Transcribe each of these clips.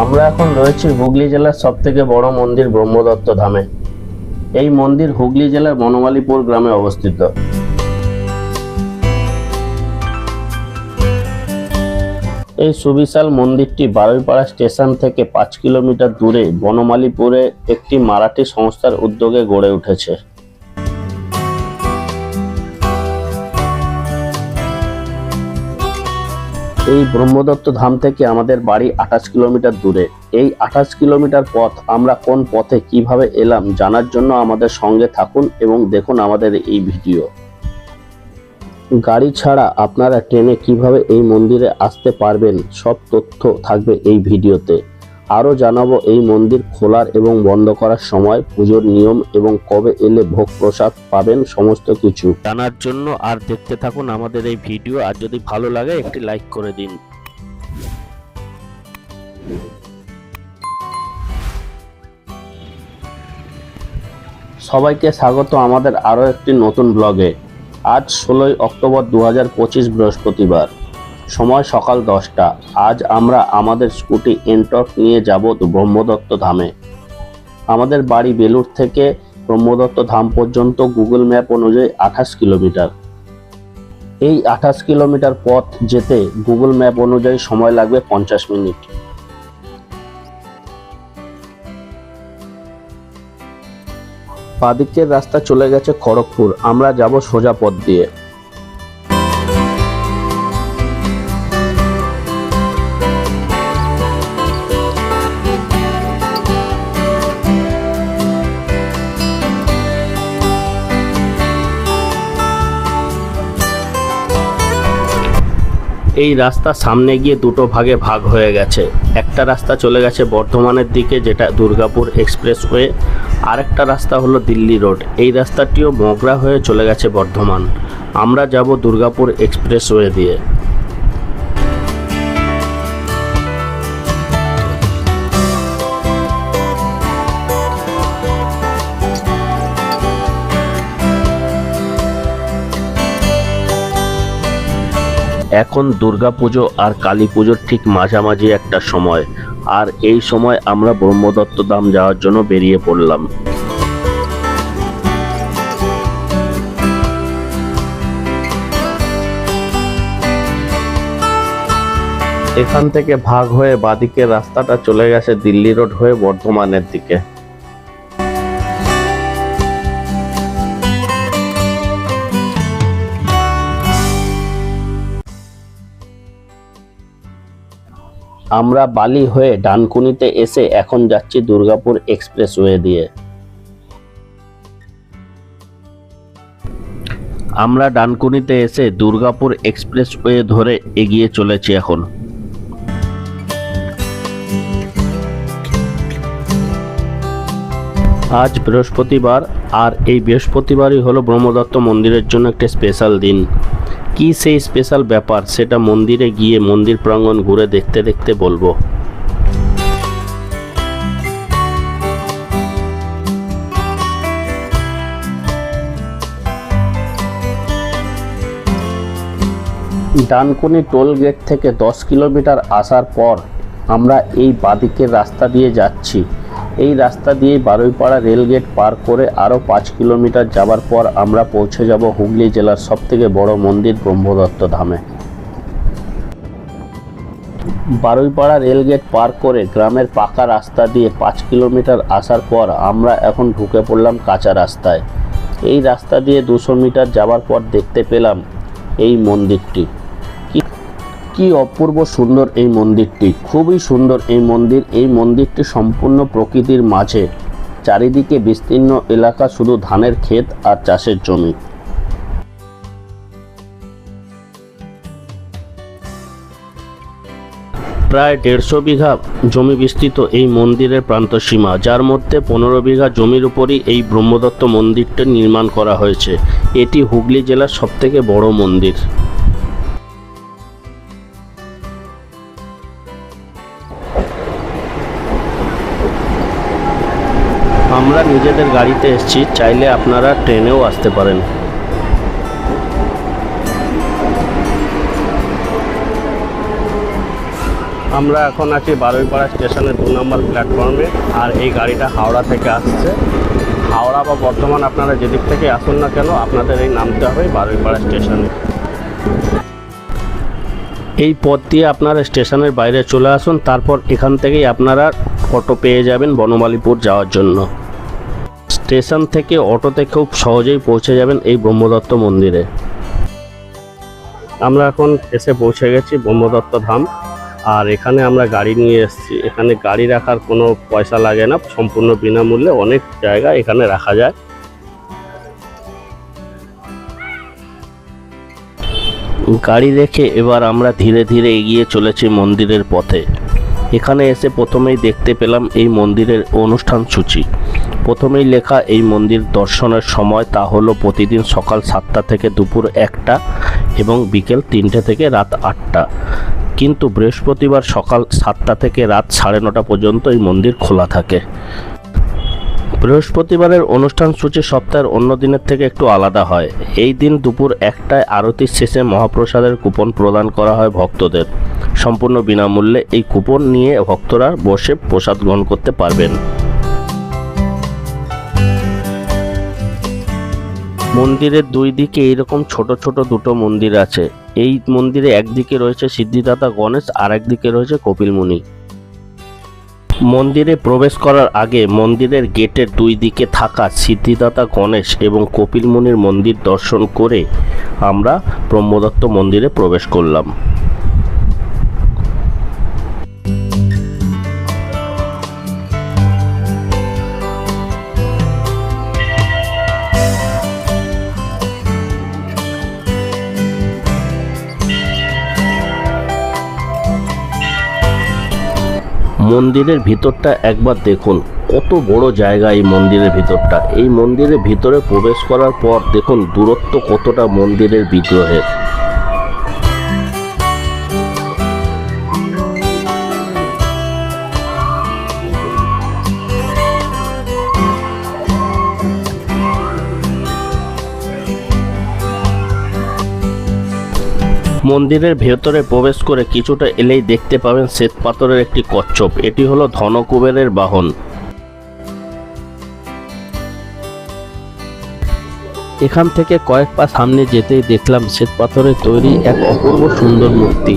আমরা এখন রয়েছি হুগলি জেলার সব থেকে বড় মন্দির ব্রহ্মদত্ত ধামে। এই মন্দির হুগলি জেলার বনমালীপুর গ্রামে অবস্থিত। এই সুবিশাল মন্দিরটি বারুইপাড়া স্টেশন থেকে পাঁচ কিলোমিটার দূরে বনমালীপুরে একটি মারাঠি সংস্থার উদ্যোগে গড়ে উঠেছে। এই ব্রহ্মদত্ত ধাম থেকে আমাদের বাড়ি আঠাশ কিলোমিটার দূরে। এই আঠাশ কিলোমিটার পথ আমরা কোন পথে কীভাবে এলাম জানার জন্য আমাদের সঙ্গে থাকুন এবং দেখুন আমাদের এই ভিডিও। গাড়ি ছাড়া আপনারা ট্রেনে কীভাবে এই মন্দিরে আসতে পারবেন সব তথ্য থাকবে এই ভিডিওতে। আরও জানাব এই মন্দির খোলার এবং বন্ধ করার সময় পুজোর নিয়ম এবং কবে এলে ভোগ প্রসাদ পাবেন সমস্ত কিছু। জানার জন্য আর দেখতে থাকুন আমাদের এই ভিডিও, আর যদি ভালো লাগে একটি লাইক করে দিন। সবাইকে স্বাগত আমাদের আরও একটি নতুন ব্লগে। আজ ষোলোই অক্টোবর দু হাজার পঁচিশ বৃহস্পতিবার। সময় সকাল দশটা। আজ আমরা আমাদের স্কুটি এনটক নিয়ে যাব ব্রহ্মদত্ত ধামে। আমাদের বাড়ি বেলুর থেকে ব্রহ্মদত্ত ধাম পর্যন্ত গুগল ম্যাপ অনুযায়ী আঠাশ কিলোমিটার। এই আঠাশ কিলোমিটার পথ যেতে গুগল ম্যাপ অনুযায়ী সময় লাগবে পঞ্চাশ মিনিট। বাদিকের রাস্তা চলে গেছে খড়গপুর। আমরা যাব সোজা পথ দিয়ে। এই রাস্তা সামনে গিয়ে দুটো ভাগে ভাগ হয়ে গেছে। একটা রাস্তা চলে গেছে বর্ধমানের দিকে, যেটা দুর্গাপুর এক্সপ্রেসওয়ে। আরেকটা রাস্তা হলো দিল্লি রোড। এই রাস্তাটিও মগরা হয়ে চলে গেছে বর্ধমান। আমরা যাব দুর্গাপুর এক্সপ্রেসওয়ে দিয়ে। এখন দুর্গাপুজো আর কালী পুজোর ঠিক মাঝামাঝি একটা সময়। আর এই সময় আমরা ব্রহ্মদত্ত ধাম যাওয়ার জন্য বেরিয়ে পড়লাম। এখান থেকে ভাগ হয়ে বাদিকের রাস্তাটা চলে গেছে দিল্লি রোড হয়ে বর্ধমানের দিকে। আমরা বালি হয়ে ডানকুনিতে এসে এখন যাচ্ছি দুর্গাপুর এক্সপ্রেসওয়ে দিয়ে। আমরা ডানকুনিতে এসে দুর্গাপুর এক্সপ্রেসওয়ে ধরে এগিয়ে চলেছি এখন। আজ বৃহস্পতিবার, আর এই বৃহস্পতিবারই হলো ব্রহ্মদত্ত মন্দিরের জন্য একটা স্পেশাল দিন। কি সেই স্পেশাল ব্যাপার, সেটা মন্দিরে গিয়ে মন্দির প্রাঙ্গণ ঘুরে দেখতে দেখতে বলব। ডানকুনি টোল গেট থেকে দশ কিলোমিটার আসার পর আমরা এই বাদিকের রাস্তা দিয়ে যাচ্ছি। এই রাস্তা দিয়ে বারুইপাড়া রেলগেট পার করে আরও পাঁচ কিলোমিটার যাবার পর আমরা পৌঁছে যাব হুগলি জেলার সবথেকে বড় মন্দির ব্রহ্মদত্ত ধামে। বারুইপাড়া রেলগেট পার করে গ্রামের পাকা রাস্তা দিয়ে পাঁচ কিলোমিটার আসার পর আমরা এখন ঢুকে পড়লাম কাঁচা রাস্তায়। এই রাস্তা দিয়ে দুশো মিটার যাবার পর দেখতে পেলাম এই মন্দিরটি। কি অপূর্ব সুন্দর এই মন্দিরটি। খুবই সুন্দর এই মন্দির। এই মন্দিরটি সম্পূর্ণ প্রকৃতির মাঝে। চারিদিকে বিস্তীর্ণ এলাকা শুধু ধানের ক্ষেত আর চাষের জমি। প্রায় দেড়শো বিঘা জমি বিস্তৃত এই মন্দিরের প্রান্তসীমা, যার মধ্যে পনেরো বিঘা জমির উপরই এই ব্রহ্মদত্ত মন্দিরটি নির্মাণ করা হয়েছে। এটি হুগলি জেলার সবথেকে বড় মন্দির। নিজেদের গাড়িতে এসেছি, চাইলে আপনারা ট্রেনেও আসতে পারেন। আমরা এখন আছি বারুইপাড়া স্টেশনের দু নম্বর প্ল্যাটফর্মে, আর এই গাড়িটা হাওড়া থেকে আসছে। হাওড়া বা বর্ধমান আপনারা যেদিক থেকে আসুন না কেন, আপনাদের এই নামতে হবে বারুইপাড়া স্টেশনে। এই পথ দিয়ে আপনারা স্টেশনের বাইরে চলে আসুন, তারপর এখান থেকেই আপনারা অটো পেয়ে যাবেন বনমালীপুর যাওয়ার জন্য। স্টেশন থেকে অটোতে খুব সহজেই পৌঁছে যাবেন এই ব্রহ্মদত্ত মন্দিরে। আমরা এখন এসে পৌঁছে গেছি ব্রহ্মদত্ত ধাম। আর এখানে আমরা গাড়ি নিয়ে এসেছি। এখানে গাড়ি রাখার কোনো পয়সা লাগে না। সম্পূর্ণ বিনামূল্যে অনেক জায়গা এখানে রাখা যায়। গাড়ি রেখে এবার আমরা ধীরে ধীরে এগিয়ে চলেছি মন্দিরের পথে। এখানে এসে প্রথমেই দেখতে পেলাম এই মন্দিরের অনুষ্ঠান সূচি। প্রথমেই লেখা এই মন্দির দর্শনের সময় তা হলো প্রতিদিন সকাল সাতটা থেকে দুপুর একটা এবং বিকেল তিনটে থেকে রাত আটটা। কিন্তু বৃহস্পতিবার সকাল সাতটা থেকে রাত সাড়ে নটা পর্যন্ত এই মন্দির খোলা থাকে। বৃহস্পতিবারের অনুষ্ঠান সূচি সপ্তাহের অন্য দিনের থেকে একটু আলাদা হয়। এই দিন দুপুর একটায় আরতির শেষে মহাপ্রসাদের কুপন প্রদান করা হয় ভক্তদের। সম্পূর্ণ বিনামূল্যে এই কুপন নিয়ে ভক্তরা বসে প্রসাদ গ্রহণ করতে পারবেন। মন্দিরের দুই দিকে এইরকম ছোট ছোট দুটো মন্দির আছে। এই মন্দিরে একদিকে রয়েছে সিদ্ধিদাতা গণেশ আর একদিকে রয়েছে কপিলমুনি মন্দিরে প্রবেশ করার আগে মন্দিরের গেটের দুই দিকে থাকা সিদ্ধিদাতা গণেশ এবং কপিলমুনির মন্দির দর্শন করে আমরা ব্রহ্মদত্ত মন্দিরে প্রবেশ করলাম। মন্দিরের ভিতরটা একবার দেখুন। কত বড় জায়গা এই মন্দিরের ভিতরটা। এই মন্দিরের ভিতরে প্রবেশ করার পর দেখুন দূরত্ব কতটা মন্দিরের বিগ্রহের। মন্দিরের ভেতরে প্রবেশ করে কিছুটা এলেই দেখতে পাবেন শ্বেত পাথরের একটি কচ্ছপ। এটি হলো ধনকুবেরের বাহন। এখান থেকে কয়েক পা সামনে যেতেই দেখলাম শ্বেত পাথরের তৈরি এক অপূর্ব সুন্দর মূর্তি।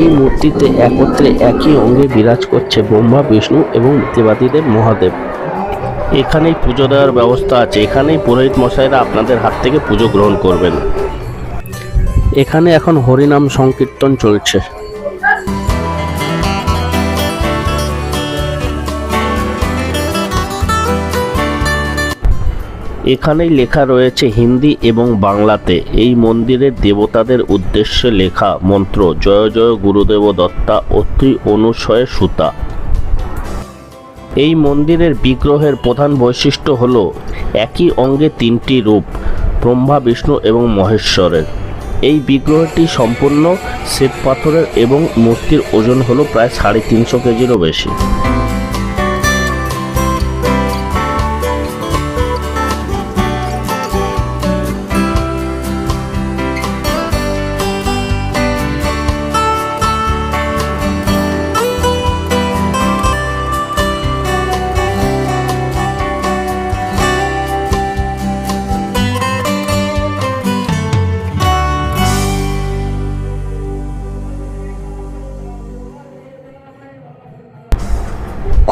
এই মূর্তিতে একত্রে একই অঙ্গে বিরাজ করছে ব্রহ্মা, বিষ্ণু এবং দেবাদিদেব মহাদেব। এখানেই পুজো দেওয়ার ব্যবস্থা আছে। এখানেই পুরোহিত মশাইরা আপনাদের হাত থেকে পুজো গ্রহণ করবেন। এখানে এখন হরিনাম সংকীর্তন চলছে। এখানেই লেখা রয়েছে হিন্দি এবং বাংলাতে। এই মন্দিরের দেবতাদের উদ্দেশ্যে লেখা মন্ত্র, জয় জয় গুরুদেব দত্তা, অতি অনুসয় সুতা। এই মন্দিরের বিগ্রহের প্রধান বৈশিষ্ট্য হল, একই অঙ্গে তিনটি রূপ, ব্রহ্মা, বিষ্ণু এবং মহেশ্বরের। এই বিগ্রহটি সম্পূর্ণ শ্বেত পাথরের এবং মূর্তির ওজন হলো প্রায় সাড়ে তিনশো কেজিরও বেশি।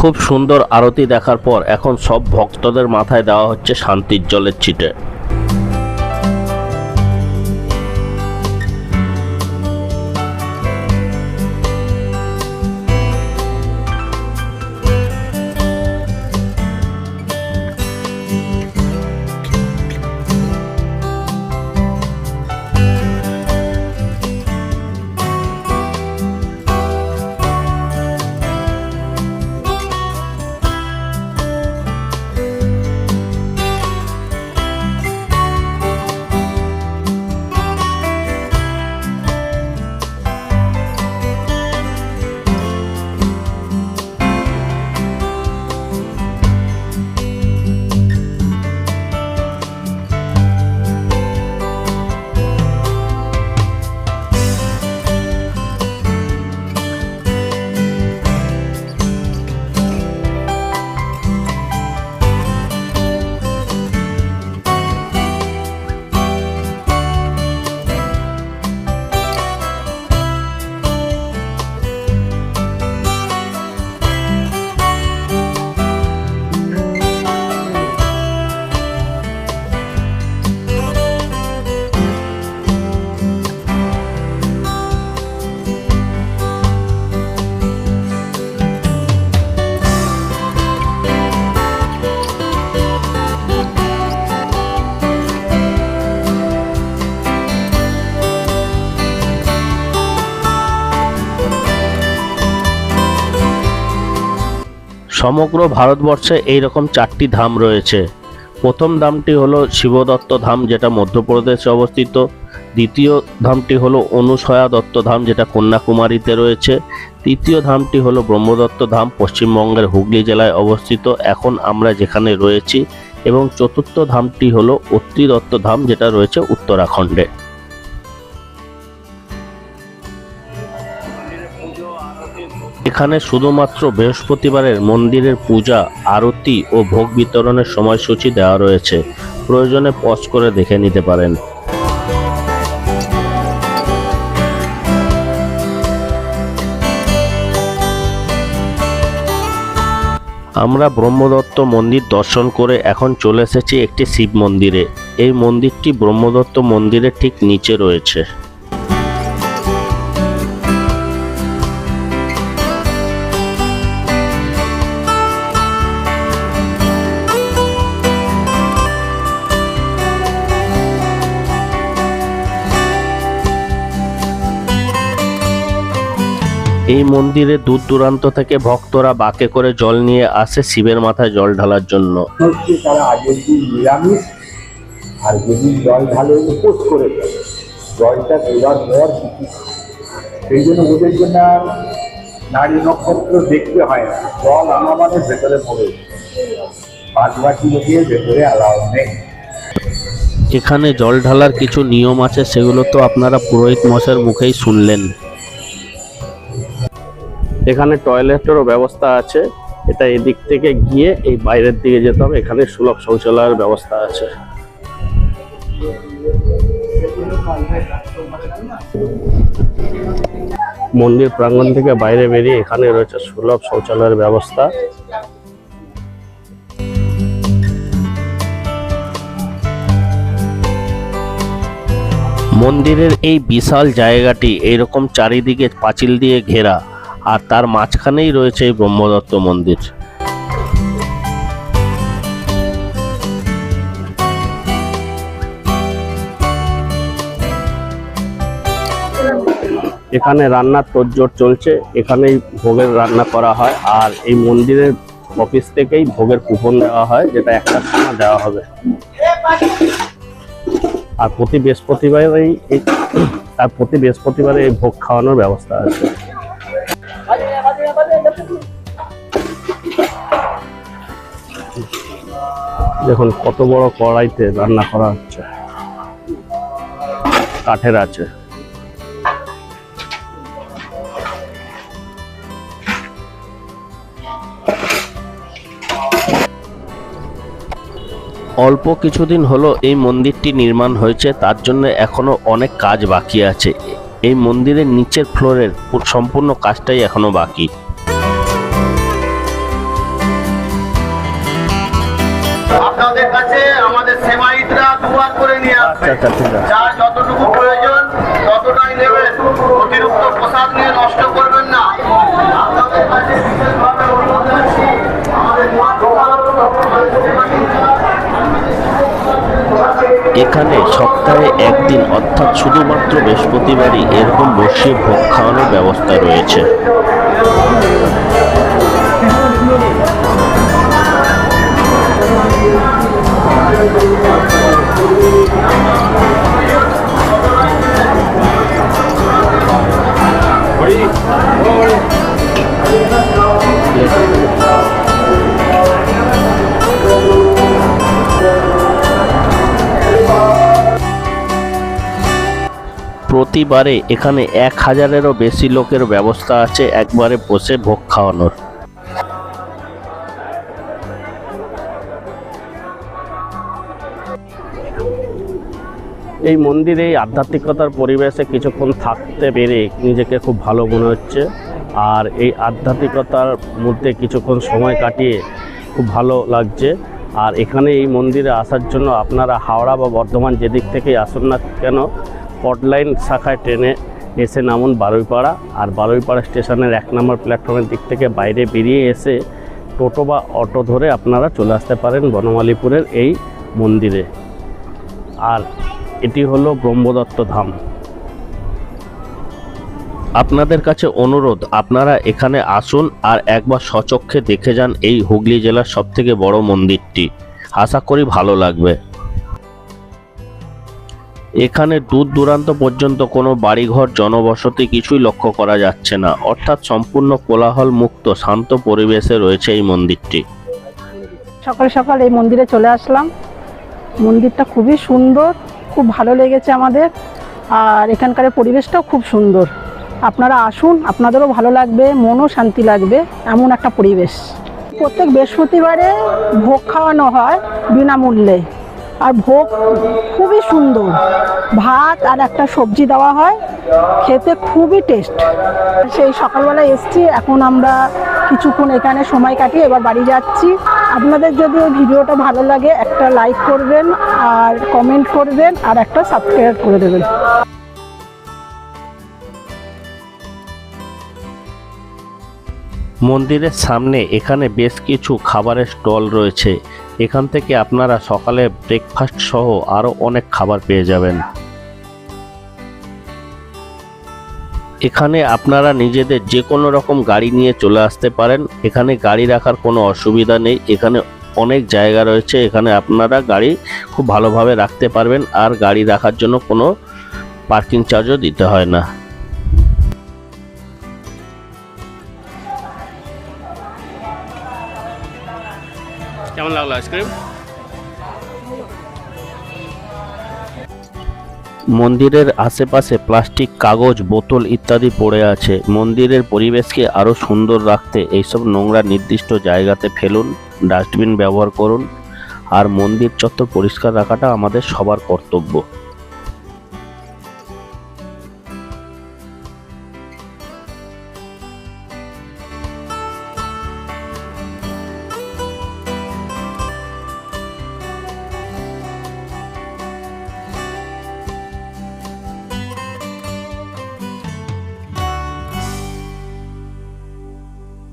খুব সুন্দর আরতি দেখার পর এখন সব ভক্তদের মাথায় দেওয়া হচ্ছে শান্তির জলের ছিটে। সমগ্র ভারতবর্ষে এইরকম চারটি ধাম রয়েছে। প্রথম ধামটি হলো শিবদত্ত ধাম, যেটা মধ্যপ্রদেশে অবস্থিত। দ্বিতীয় ধামটি হলো অনুসয়া দত্ত ধাম, যেটা কন্যাকুমারীতে রয়েছে। তৃতীয় ধামটি হলো ব্রহ্মদত্ত ধাম, পশ্চিমবঙ্গের হুগলি জেলায় অবস্থিত। এখন আমরা যেখানে রয়েছি, এবং চতুর্থ ধামটি হলো অত্রি দত্ত ধাম, যেটা রয়েছে উত্তরাখণ্ডে। এখানে শুধুমাত্র বৃহস্পতিবারের মন্দিরের পূজা, আরতি ও ভোগ বিতরণের সময়সূচি দেওয়া রয়েছে। প্রয়োজনে পজ করে দেখে নিতে পারেন। আমরা ব্রহ্মদত্ত মন্দির দর্শন করে এখন চলে এসেছি একটি শিব মন্দিরে। এই মন্দিরটি ব্রহ্মদত্ত মন্দিরের ঠিক নিচে রয়েছে। এই মন্দিরে দূর দূরান্ত থেকে ভক্তরা বাঁকে করে জল নিয়ে আসে শিবের মাথায় জল ঢালার জন্য। তারা আগের দিন নিরামিষ আর যেদিন জল ঢালে উপোস করে ফেলে। জলটা দেওয়ার পর সেই জন্য ওদের জন্য নারী নক্ষত্র দেখতে হয় না। জল মানে ভেতরে পড়ে পাঁচ বাটি লোকের ভেতরে অ্যালাউ নেই। এখানে জল ঢালার কিছু নিয়ম আছে সেগুলো তো আপনারা পুরোহিত মশাইয়ের মুখেই শুনলেন। এখানে টয়লেটেরও ব্যবস্থা আছে। এটা এদিক থেকে গিয়ে এই বাইরের দিকে যেতে হবে। এখানে সুলভ শৌচালয়ের ব্যবস্থা আছে। মন্দির প্রাঙ্গণ থেকে বাইরে বেরিয়ে এখানে রয়েছে সুলভ শৌচালয়ের ব্যবস্থা। মন্দিরের এই বিশাল জায়গাটি এইরকম চারিদিকে পাঁচিল দিয়ে ঘেরা। আর তার মাঝখানেই রয়েছে এই ব্রহ্মদত্ত মন্দির। এখানে রান্নার তোড়জোড় চলছে, এখানেই ভোগের রান্না করা হয়, আর এই মন্দিরের অফিস থেকেই ভোগের কুপন দেওয়া হয়, যেটা একটা সময় দেওয়া হবে। আর প্রতি বৃহস্পতিবারেই আর প্রতি বৃহস্পতিবারে এই ভোগ খাওয়ানোর ব্যবস্থা আছে। দেখুন কত বড় কড়াইতে রান্না করা হচ্ছে। কাঠের আছে। অল্প কিছুদিন হলো এই মন্দিরটি নির্মাণ হয়েছে, তার জন্য এখনও অনেক কাজ বাকি আছে। এই মন্দিরের নিচের ফ্লোরের সম্পূর্ণ কাজটাই এখনও বাকি। আপনাদের কাছে আমাদের দুয়ার করে নিয়ে আসবে আচ্ছা আচ্ছা যার যতটুকু প্রয়োজন ততটাই নেবেন। অতিরিক্ত প্রসাদ নিয়ে নষ্ট করবেন না। আপনাদের কাছে বিশেষভাবে অনুরোধ করছি, আমাদের এখানে সপ্তাহে একদিন অর্থাৎ শুধুমাত্র বৃহস্পতিবারই এরকম বসিয়ে ভোগ খাওয়ানোর ব্যবস্থা রয়েছে। প্রতিবারে এখানে এক হাজারেরও বেশি লোকের ব্যবস্থা আছে একবারে বসে ভোগ খাওয়ানোর। এই মন্দিরে এই আধ্যাত্মিকতার পরিবেশে কিছুক্ষণ থাকতে পেরে নিজেকে খুব ভালো মনে হচ্ছে। আর এই আধ্যাত্মিকতার মধ্যে কিছুক্ষণ সময় কাটিয়ে খুব ভালো লাগছে। আর এখানে এই মন্দিরে আসার জন্য আপনারা হাওড়া বা বর্ধমান যেদিক থেকেই আসুন না কেন পটলাইন শাখায় ট্রেনে এসে নামুন বারুইপাড়া। আর বারুইপাড়া স্টেশনের এক নম্বর প্ল্যাটফর্মের দিক থেকে বাইরে বেরিয়ে এসে টোটো বা অটো ধরে আপনারা চলে আসতে পারেন বনমালীপুরের এই মন্দিরে। আর এটি হলো ব্রহ্মদত্ত ধাম। আপনাদের কাছে অনুরোধ, আপনারা এখানে আসুন আর একবার সচক্ষে দেখে যান এই হুগলি জেলার সবথেকে বড় মন্দিরটি। আশা করি ভালো লাগবে। এখানে দূর দূরান্ত পর্যন্ত কোনো বাড়িঘর, জনবসতি কিছুই লক্ষ্য করা যাচ্ছে না। অর্থাৎ সম্পূর্ণ কোলাহল মুক্ত শান্ত পরিবেশে রয়েছে এই মন্দিরটি। সকাল সকাল এই মন্দিরে চলে আসলাম। মন্দিরটা খুবই সুন্দর, খুব ভালো লেগেছে আমাদের। আর এখানকার পরিবেশটাও খুব সুন্দর। আপনারা আসুন, আপনাদেরও ভালো লাগবে, মনও শান্তি লাগবে, এমন একটা পরিবেশ। প্রত্যেক বৃহস্পতিবারে ভোগ খাওয়ানো হয় বিনামূল্যে। আর ভোগ খুবই সুন্দর। ভাত আর একটা সবজি দেওয়া হয়, খেতে খুবই টেস্ট সেই সকালবেলা এসছি, এখন আমরা কিছুক্ষণ এখানে সময় কাটিয়ে এবার বাড়ি যাচ্ছি। আপনাদের যদি এই ভিডিওটা ভালো লাগে, একটা লাইক করবেন আর কমেন্ট করবেন আর একটা সাবস্ক্রাইব করে দেবেন। মন্দিরের সামনে এখানে বেশ কিছু খাবারের স্টল রয়েছে। এখান থেকে আপনারা সকালে ব্রেকফাস্ট সহ আরও অনেক খাবার পেয়ে যাবেন। এখানে আপনারা নিজেদের যে কোনো রকম গাড়ি নিয়ে চলে আসতে পারেন। এখানে গাড়ি রাখার কোনো অসুবিধা নেই। এখানে অনেক জায়গা রয়েছে। এখানে আপনারা গাড়ি খুব ভালোভাবে রাখতে পারবেন। আর গাড়ি রাখার জন্য কোনো পার্কিং চার্জও দিতে হয় না। কেমন লাগল আইসক্রিম? মন্দিরের আশেপাশে প্লাস্টিক, কাগজ, বোতল ইত্যাদি পড়ে আছে। মন্দিরের পরিবেশকে আরও সুন্দর রাখতে এইসব নোংরা নির্দিষ্ট জায়গাতে ফেলুন, ডাস্টবিন ব্যবহার করুন। আর মন্দির চত্বর পরিষ্কার রাখাটা আমাদের সবার কর্তব্য।